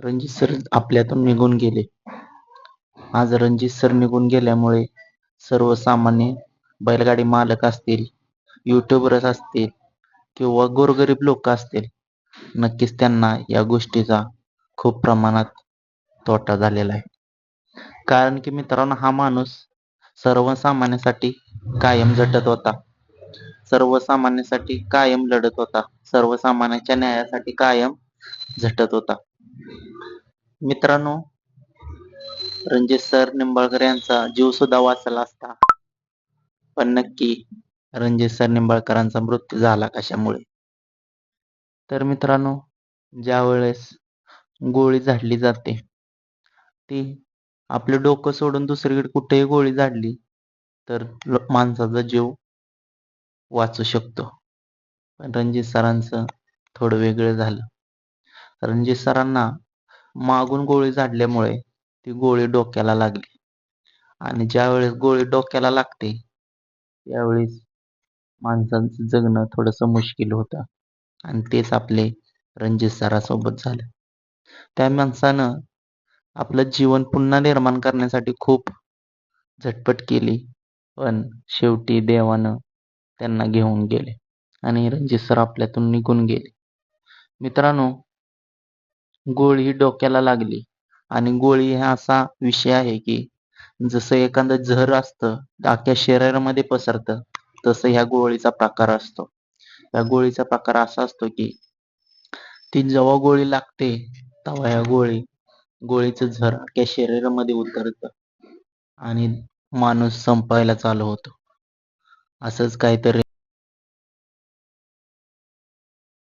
Ranjit sir आपल्यातून निघून गेले. आज रणजित सर निघून गेल्यामुळे सर्वसामान्य बैलगाडी मालक असतील युट्यूबरच असतील किंवा गोरगरीब लोक असतील नक्कीच त्यांना या गोष्टीचा खूप प्रमाणात तोटा झालेला आहे. कारण की मित्रांनो हा माणूस सर्वसामान्यासाठी कायम झटत होता. सर्वसामान्यांसाठी कायम लढत होता. सर्वसामान्यांच्या न्यायासाठी कायम झटत होता. मित्रांनो रणजित सर निंबाळकर यांचा जीव सुद्धा वाचला असता. पण नक्की रणजित सर निंबाळकरांचा मृत्यू झाला कशामुळे? तर मित्रांनो ज्या वेळेस गोळी झाडली जाते ती आपलं डोकं सोडून दुसरीकडे कुठेही गोळी झाडली तर माणसाचा जीव वाचू शकतो. पण रणजित सरांचं थोडं वेगळं झालं. रणजित सरांना मागून गोळी झाडल्यामुळे ती गोळी डोक्याला लागली. आणि ज्या वेळेस गोळी डोक्याला लागते त्यावेळेस माणसांचं जगणं थोडंसं मुश्किल होतं. आणि तेच आपले रणजित सरासोबत झालं. त्या माणसानं आपलं जीवन पुन्हा निर्माण करण्यासाठी खूप झटपट केली. पण शेवटी देवानं त्यांना घेऊन गेले. आणि रणजित सर आपल्यातून निघून गेले. मित्रांनो गोळी ही डोक्याला लागली. आणि गोळी हा असा विषय आहे की जसं एखादं झर असतं ते अख्ख्या शरीरामध्ये पसरतं तसं ह्या गोळीचा प्रकार असतो. या गोळीचा प्रकार असा असतो की ती जेव्हा गोळी लागते तेव्हा ह्या गोळी गोळीचं झर अख्ख्या शरीरामध्ये उतरतं. आणि माणूस संपायला चालू होतो. असंच काहीतरी